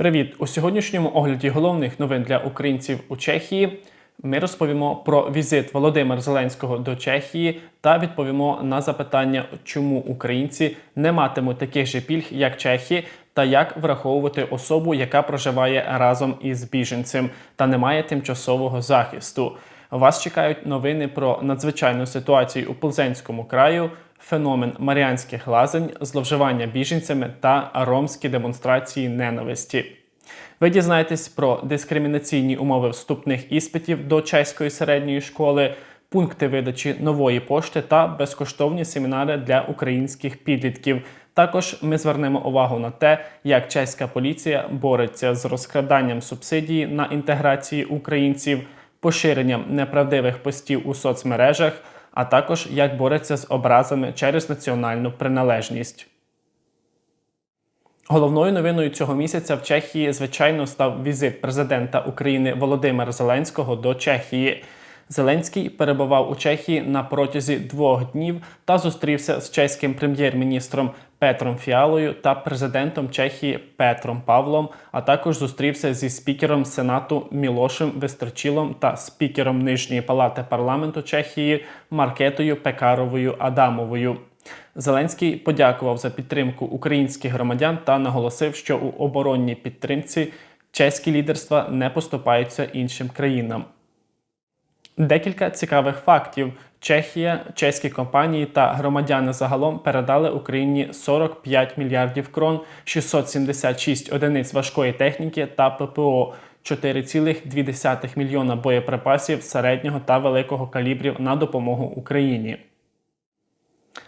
Привіт! У сьогоднішньому огляді головних новин для українців у Чехії ми розповімо про візит Володимира Зеленського до Чехії та відповімо на запитання, чому українці не матимуть таких же пільг, як чехи, та як враховувати особу, яка проживає разом із біженцем та не має тимчасового захисту. Вас чекають новини про надзвичайну ситуацію у Плзенському краю, феномен Маріанських лазень, зловживання біженцями та ромські демонстрації ненависті. Ви дізнаєтесь про дискримінаційні умови вступних іспитів до чеської середньої школи, пункти видачі нової пошти та безкоштовні семінари для українських підлітків. Також ми звернемо увагу на те, як чеська поліція бореться з розкраданням субсидії на інтеграції українців, поширенням неправдивих постів у соцмережах, а також як бореться з образами через національну приналежність. Головною новиною цього місяця в Чехії, звичайно, став візит президента України Володимира Зеленського до Чехії. Зеленський перебував у Чехії на протязі двох днів та зустрівся з чеським прем'єр-міністром Петром Фіалою та президентом Чехії Петром Павлом, а також зустрівся зі спікером Сенату Мілошем Вестерчілом та спікером Нижньої палати парламенту Чехії Маркетою Пекаровою Адамовою. Зеленський подякував за підтримку українських громадян та наголосив, що у оборонній підтримці чеські лідерства не поступаються іншим країнам. Декілька цікавих фактів: Чехія, чеські компанії та громадяни загалом передали Україні 45 мільярдів крон, 676 одиниць важкої техніки та ППО. 4,2 мільйона боєприпасів середнього та великого калібрів на допомогу Україні.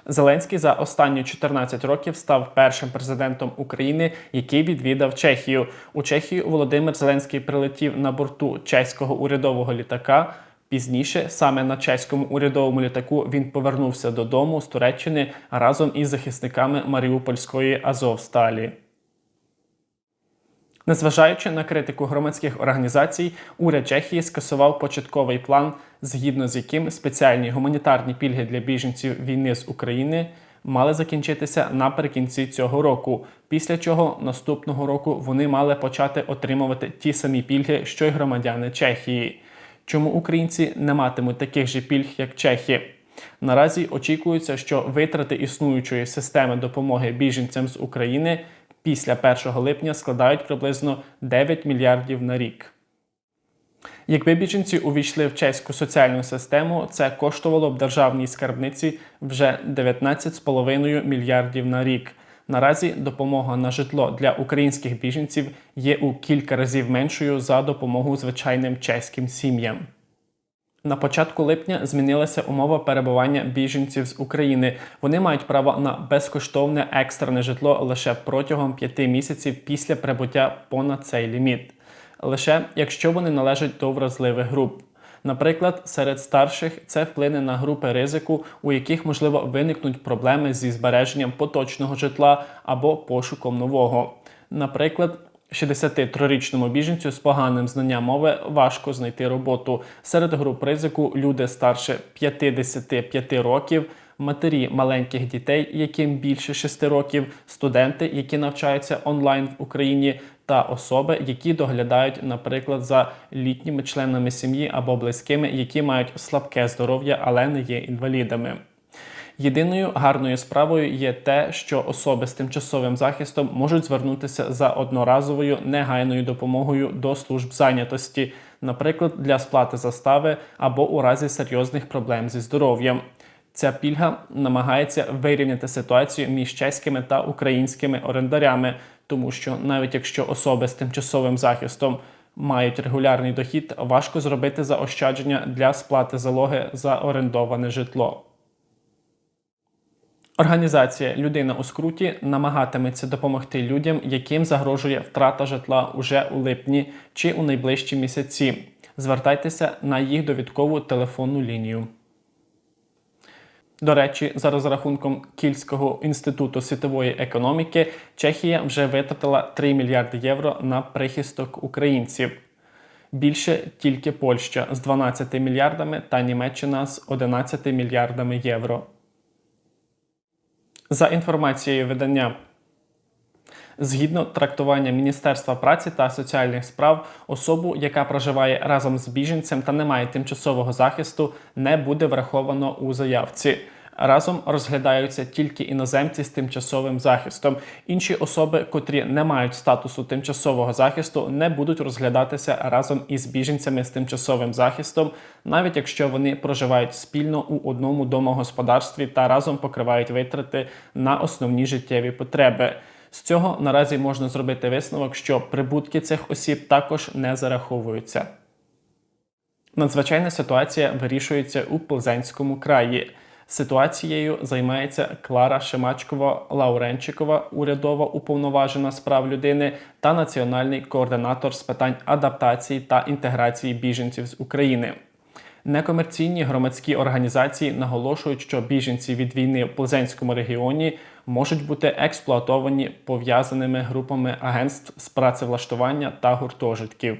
Зеленський за останні 14 років став першим президентом України, який відвідав Чехію. У Чехію Володимир Зеленський прилетів на борту чеського урядового літака. Пізніше саме на чеському урядовому літаку він повернувся додому з Туреччини разом із захисниками Маріупольської Азовсталі. Незважаючи на критику громадських організацій, уряд Чехії скасував початковий план, згідно з яким спеціальні гуманітарні пільги для біженців війни з України мали закінчитися наприкінці цього року, після чого наступного року вони мали почати отримувати ті самі пільги, що й громадяни Чехії. Чому українці не матимуть таких же пільг, як чехи? Наразі очікується, що витрати існуючої системи допомоги біженцям з України після 1 липня складають приблизно 9 мільярдів на рік. Якби біженці увійшли в чеську соціальну систему, це коштувало б державній скарбниці вже 19,5 мільярдів на рік. Наразі допомога на житло для українських біженців є у кілька разів меншою за допомогу звичайним чеським сім'ям. На початку липня змінилася умова перебування біженців з України. Вони мають право на безкоштовне екстрене житло лише протягом п'яти місяців після прибуття понад цей ліміт, лише якщо вони належать до вразливих груп. Наприклад, серед старших це вплине на групи ризику, у яких можливо виникнуть проблеми зі збереженням поточного житла або пошуком нового. Наприклад, 63-річному біженцю з поганим знанням мови важко знайти роботу. Серед груп ризику люди старше 55 років, матері маленьких дітей, яким більше 6 років, студенти, які навчаються онлайн в Україні, та особи, які доглядають, наприклад, за літніми членами сім'ї або близькими, які мають слабке здоров'я, але не є інвалідами. Єдиною гарною справою є те, що особи з тимчасовим захистом можуть звернутися за одноразовою негайною допомогою до служб зайнятості, наприклад, для сплати застави або у разі серйозних проблем зі здоров'ям. Ця пільга намагається вирівняти ситуацію між чеськими та українськими орендарями, тому що навіть якщо особи з тимчасовим захистом мають регулярний дохід, важко зробити заощадження для сплати залоги за орендоване житло. Організація Людина у скруті намагатиметься допомогти людям, яким загрожує втрата житла уже у липні чи у найближчі місяці. Звертайтеся на їх довідкову телефонну лінію. До речі, за розрахунком Кільського інституту світової економіки, Чехія вже витратила 3 мільярди євро на прихисток українців. Більше тільки Польща з 12 мільярдами та Німеччина з 11 мільярдами євро. За інформацією видання Згідно трактування Міністерства праці та соціальних справ, особу, яка проживає разом з біженцем та не має тимчасового захисту, не буде враховано у заявці. Разом розглядаються тільки іноземці з тимчасовим захистом. Інші особи, котрі не мають статусу тимчасового захисту, не будуть розглядатися разом із біженцями з тимчасовим захистом, навіть якщо вони проживають спільно у одному домогосподарстві та разом покривають витрати на основні життєві потреби. З цього наразі можна зробити висновок, що прибутки цих осіб також не зараховуються. Надзвичайна ситуація вирішується у Плзенському краї. Ситуацією займається Клара Шимачкова Лауренчикова, урядова уповноважена з прав людини та національний координатор з питань адаптації та інтеграції біженців з України. Некомерційні громадські організації наголошують, що біженці від війни в Плзенському регіоні можуть бути експлуатовані пов'язаними групами агентств з працевлаштування та гуртожитків.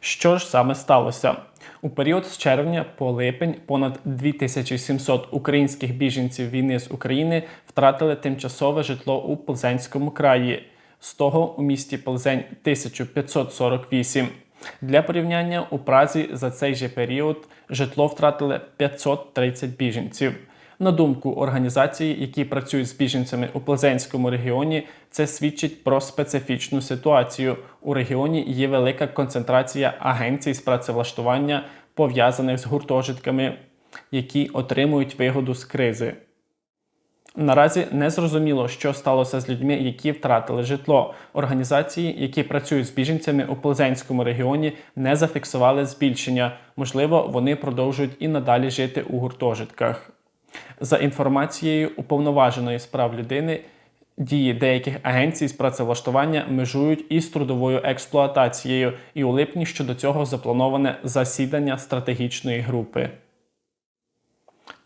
Що ж саме сталося? У період з червня по липень понад 2700 українських біженців війни з України втратили тимчасове житло у Плзенському краї. З того у місті Плзень 1548. Для порівняння у Празі за цей же період житло втратили 530 біженців. На думку організації, які працюють з біженцями у Плезенському регіоні, це свідчить про специфічну ситуацію. У регіоні є велика концентрація агенцій з працевлаштування, пов'язаних з гуртожитками, які отримують вигоду з кризи. Наразі не зрозуміло, що сталося з людьми, які втратили житло. Організації, які працюють з біженцями у Плезенському регіоні, не зафіксували збільшення. Можливо, вони продовжують і надалі жити у гуртожитках. За інформацією уповноваженої справ людини, дії деяких агенцій з працевлаштування межують із трудовою експлуатацією, і у липні щодо цього заплановане засідання стратегічної групи.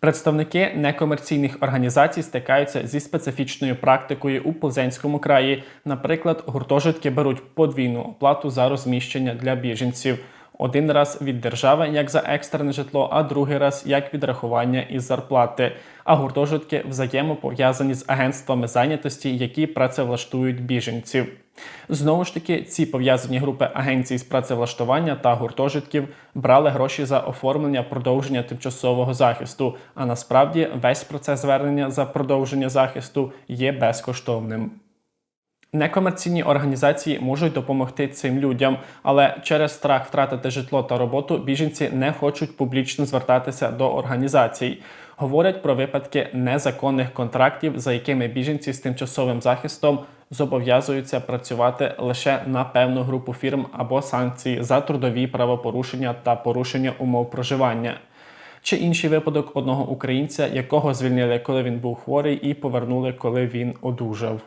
Представники некомерційних організацій стикаються зі специфічною практикою у Плзенському краї. Наприклад, гуртожитки беруть подвійну оплату за розміщення для біженців. Один раз від держави як за екстрене житло, а другий раз як відрахування із зарплати. А гуртожитки взаємопов'язані з агентствами зайнятості, які працевлаштують біженців. Знову ж таки, ці пов'язані групи агенцій з працевлаштування та гуртожитків брали гроші за оформлення продовження тимчасового захисту. А насправді весь процес звернення за продовження захисту є безкоштовним. Некомерційні організації можуть допомогти цим людям, але через страх втратити житло та роботу біженці не хочуть публічно звертатися до організацій. Говорять про випадки незаконних контрактів, за якими біженці з тимчасовим захистом зобов'язуються працювати лише на певну групу фірм або санкції за трудові правопорушення та порушення умов проживання. Чи інший випадок одного українця, якого звільнили, коли він був хворий, і повернули, коли він одужав.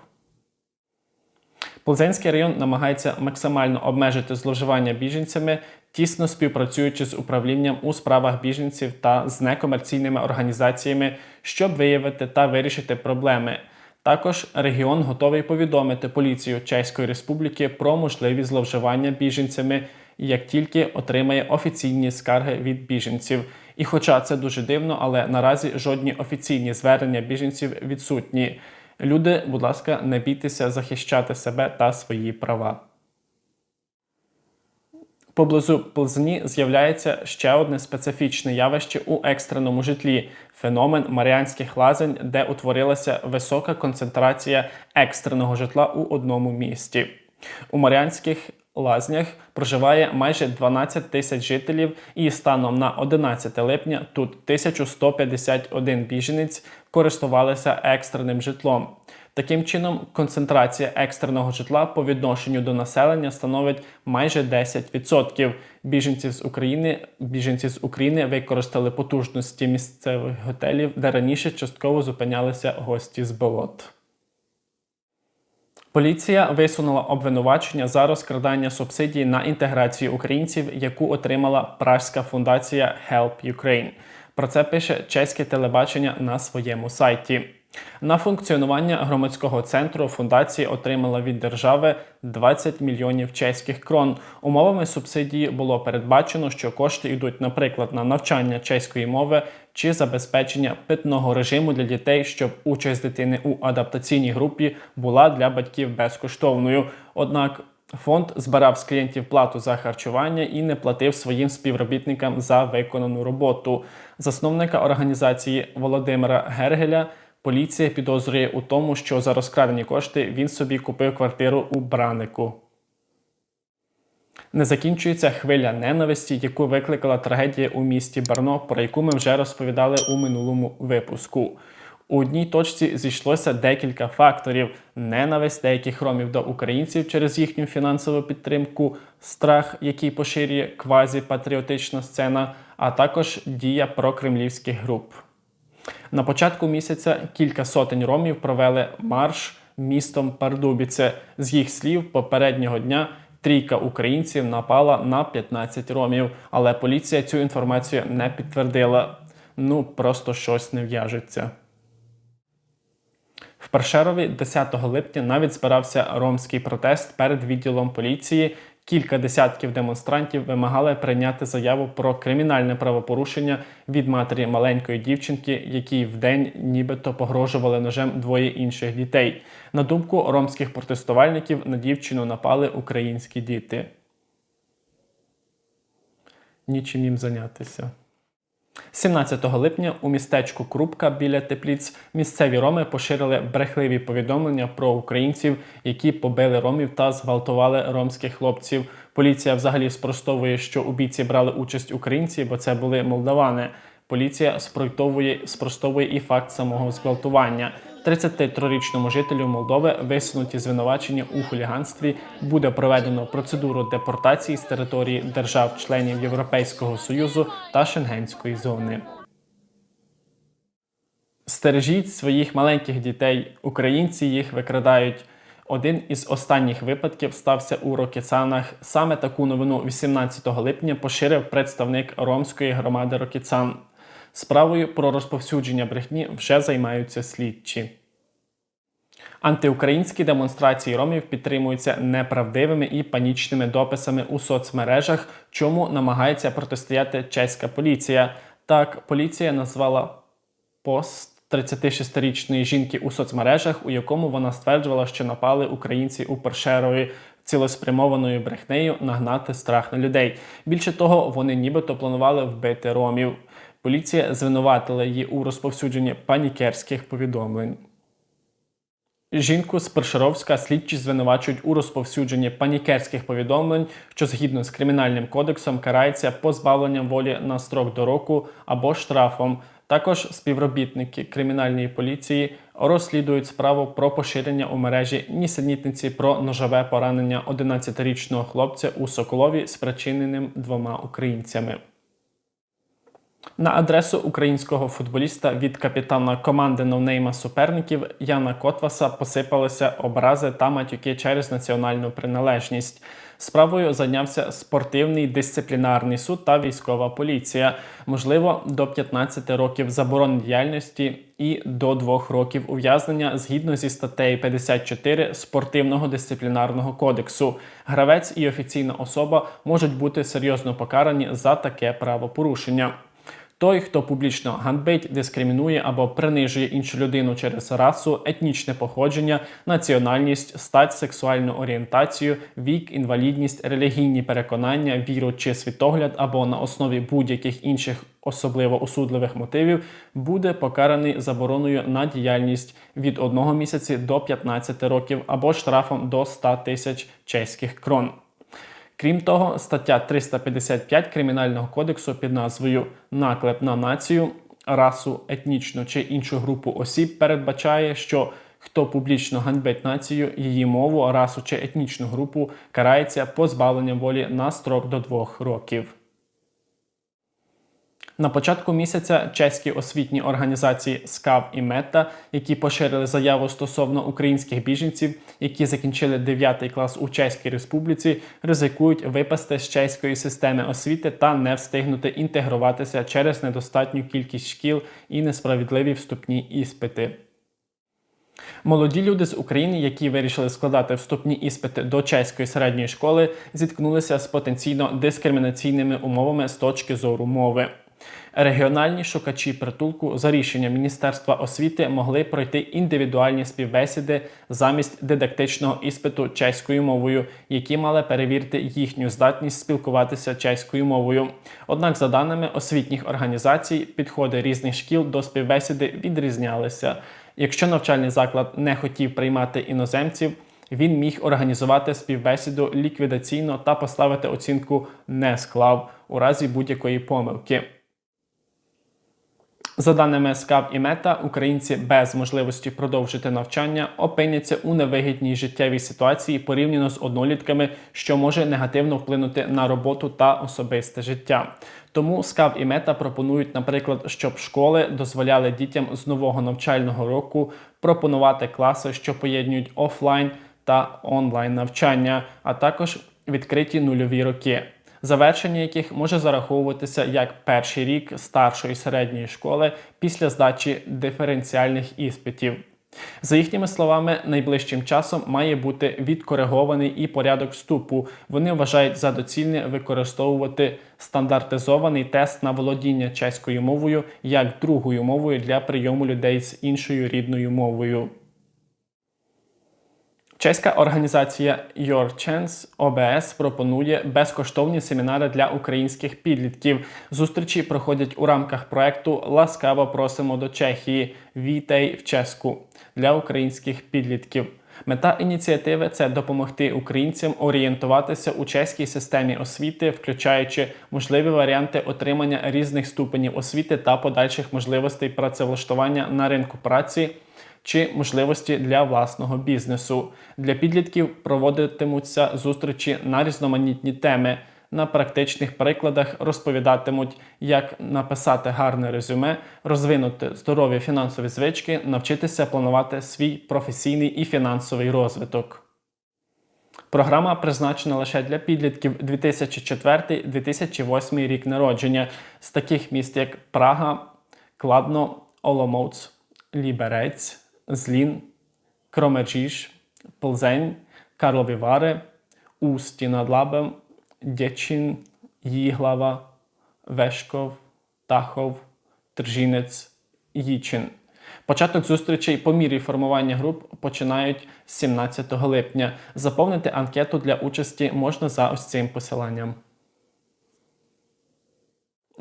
Плзенський район намагається максимально обмежити зловживання біженцями, тісно співпрацюючи з управлінням у справах біженців та з некомерційними організаціями, щоб виявити та вирішити проблеми. Також регіон готовий повідомити поліцію Чеської Республіки про можливі зловживання біженцями, як тільки отримає офіційні скарги від біженців. І, хоча це дуже дивно, але наразі жодні офіційні звернення біженців відсутні. Люди, будь ласка, не бійтеся захищати себе та свої права. Поблизу Плзні з'являється ще одне специфічне явище у екстреному житлі феномен Маріанських лазень, де утворилася висока концентрація екстреного житла у одному місті. У Маріанських лазнях проживає майже 12 тисяч жителів, і станом на 11 липня тут 1151 біженець користувалися екстреним житлом. Таким чином, концентрація екстреного житла по відношенню до населення становить майже 10%. Біженці з України біженці з України використали потужності місцевих готелів, де раніше частково зупинялися гості з болот. Поліція висунула обвинувачення за розкрадання субсидій на інтеграцію українців, яку отримала пражська фундація Help Ukraine. Про це пише чеське телебачення на своєму сайті. На функціонування громадського центру фундація отримала від держави 20 мільйонів чеських крон. Умовами субсидії було передбачено, що кошти йдуть, наприклад, на навчання чеської мови чи забезпечення питного режиму для дітей, щоб участь дитини у адаптаційній групі була для батьків безкоштовною. Однак Фонд збирав з клієнтів плату за харчування і не платив своїм співробітникам за виконану роботу. Засновника організації Володимира Гергеля поліція підозрює у тому, що за розкрадені кошти він собі купив квартиру у Бранику. Не закінчується хвиля ненависті, яку викликала трагедія у місті Барно, про яку ми вже розповідали у минулому випуску. У одній точці зійшлося декілька факторів: ненависть деяких ромів до українців через їхню фінансову підтримку, страх, який поширює квазіпатріотична сцена, а також дія прокремлівських груп. На початку місяця кілька сотень ромів провели марш містом Пардубіце. З їх слів, попереднього дня трійка українців напала на 15 ромів, але поліція цю інформацію не підтвердила. Ну просто щось не в'яжеться. В Першерові 10 липня навіть збирався ромський протест перед відділом поліції. Кілька десятків демонстрантів вимагали прийняти заяву про кримінальне правопорушення від матері маленької дівчинки, якій вдень нібито погрожували ножем двоє інших дітей. На думку ромських протестувальників, на дівчину напали українські діти. Нічим їм зайнятися. 17 липня у містечку Крупка біля Тепліць місцеві роми поширили брехливі повідомлення про українців, які побили ромів та зґвалтували ромських хлопців. Поліція взагалі спростовує, що у бійці брали участь українці, бо це були молдавани. Поліція спростовує, і факт самого зґвалтування. 33-річному жителю Молдови висунуті звинувачення у хуліганстві. Буде проведено процедуру депортації з території держав-членів Європейського союзу та Шенгенської зони. Стережіть своїх маленьких дітей. Українці їх викрадають. Один із останніх випадків стався у Рокіцанах. Саме таку новину 18 липня поширив представник ромської громади Рокіцан. Справою про розповсюдження брехні вже займаються слідчі. Антиукраїнські демонстрації ромів підтримуються неправдивими і панічними дописами у соцмережах, чому намагається протистояти чеська поліція. Так, поліція назвала пост 36-річної жінки у соцмережах, у якому вона стверджувала, що напали українці у Першерові цілеспрямованою брехнею нагнати страх на людей. Більше того, вони нібито планували вбити ромів. Поліція звинуватила її у розповсюдженні панікерських повідомлень. Жінку з Першеровська слідчі звинувачують у розповсюдженні панікерських повідомлень, що згідно з кримінальним кодексом карається позбавленням волі на строк до року або штрафом. Також співробітники кримінальної поліції розслідують справу про поширення у мережі нісенітниці про ножове поранення 11-річного хлопця у Соколові, спричиненим двома українцями. На адресу українського футболіста від капітана команди новнейма суперників Яна Котваса посипалися образи та матюки через національну приналежність. Справою зайнявся спортивний дисциплінарний суд та військова поліція. Можливо, до 15 років заборони діяльності і до 2 років ув'язнення згідно зі статтею 54 спортивного дисциплінарного кодексу. Гравець і офіційна особа можуть бути серйозно покарані за таке правопорушення. Той, хто публічно ганбить, дискримінує або принижує іншу людину через расу, етнічне походження, національність, стать, сексуальну орієнтацію, вік, інвалідність, релігійні переконання, віру чи світогляд, або на основі будь-яких інших особливо осудливих мотивів, буде покараний забороною на діяльність від 1 місяці до 15 років або штрафом до 100 тисяч чеських крон. Крім того, стаття 355 Кримінального кодексу під назвою Наклеп на націю, расу, етнічну чи іншу групу осіб передбачає, що хто публічно ганьбить націю, її мову, расу чи етнічну групу карається позбавленням волі на строк до двох років. На початку місяця чеські освітні організації СКАВ і МЕТА, які поширили заяву стосовно українських біженців, які закінчили 9 клас у Чеській Республіці, ризикують випасти з чеської системи освіти та не встигнути інтегруватися через недостатню кількість шкіл і несправедливі вступні іспити. Молоді люди з України, які вирішили складати вступні іспити до чеської середньої школи, зіткнулися з потенційно дискримінаційними умовами з точки зору мови. Регіональні шукачі притулку за рішенням Міністерства освіти могли пройти індивідуальні співбесіди замість дидактичного іспиту чеською мовою, які мали перевірити їхню здатність спілкуватися чеською мовою. Однак, за даними освітніх організацій, підходи різних шкіл до співбесіди відрізнялися. Якщо навчальний заклад не хотів приймати іноземців, він міг організувати співбесіду ліквідаційно та поставити оцінку не склав у разі будь-якої помилки. За даними СКАВ і Мета, українці без можливості продовжити навчання опиняться у невигідній життєвій ситуації порівняно з однолітками, що може негативно вплинути на роботу та особисте життя. Тому СКАВ і Мета пропонують, наприклад, щоб школи дозволяли дітям з нового навчального року пропонувати класи, що поєднують офлайн та онлайн навчання, а також відкриті нульові роки завершення яких може зараховуватися як перший рік старшої середньої школи після здачі диференціальних іспитів. За їхніми словами, найближчим часом має бути відкоригований і порядок вступу. Вони вважають за доцільне використовувати стандартизований тест на володіння чеською мовою як другою мовою для прийому людей з іншою рідною мовою. Чеська організація Your Chance OBS пропонує безкоштовні семінари для українських підлітків. Зустрічі проходять у рамках проекту Ласкаво просимо до Чехії. Вітей в Ческу для українських підлітків. Мета ініціативи це допомогти українцям орієнтуватися у чеській системі освіти, включаючи можливі варіанти отримання різних ступенів освіти та подальших можливостей працевлаштування на ринку праці чи можливості для власного бізнесу. Для підлітків проводитимуться зустрічі на різноманітні теми. На практичних прикладах розповідатимуть, як написати гарне резюме, розвинути здорові фінансові звички, навчитися планувати свій професійний і фінансовий розвиток. Програма призначена лише для підлітків 2004-2008 рік народження з таких міст, як Прага, Кладно, Оломоуц, Ліберець. Злін, Кромерчіж, Плзень, Карлові Вари, Усті над Лабем, Дєчин, Їглава, Вешков, Тахов, Тржінець, Їчин. Початок зустрічей по мірі формування груп починають з 17 липня. Заповнити анкету для участі можна за ось цим посиланням.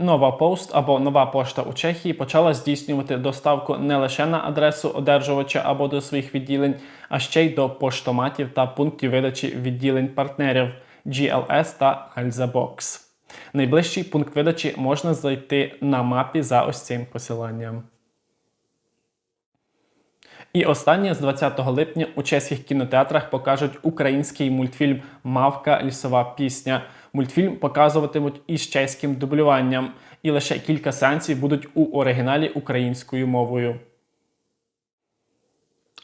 Нова пост або нова пошта у Чехії почала здійснювати доставку не лише на адресу одержувача або до своїх відділень, а ще й до поштоматів та пунктів видачі відділень партнерів GLS та Alzabox. Найближчий пункт видачі можна знайти на мапі за ось цим посиланням. І останнє з 20 липня у чеських кінотеатрах покажуть український мультфільм Мавка лісова пісня. Мультфільм показуватимуть із чеським дублюванням, і лише кілька сеансів будуть у оригіналі українською мовою.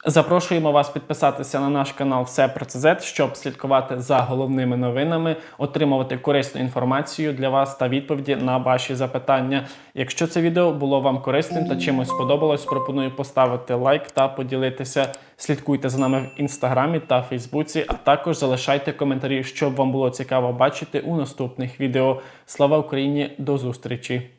Запрошуємо вас підписатися на наш канал Все про ЦЗ, щоб слідкувати за головними новинами, отримувати корисну інформацію для вас та відповіді на ваші запитання. Якщо це відео було вам корисним та чимось сподобалось, пропоную поставити лайк та поділитися. Слідкуйте за нами в інстаграмі та Фейсбуці, а також залишайте коментарі, щоб вам було цікаво бачити у наступних відео. Слава Україні! До зустрічі!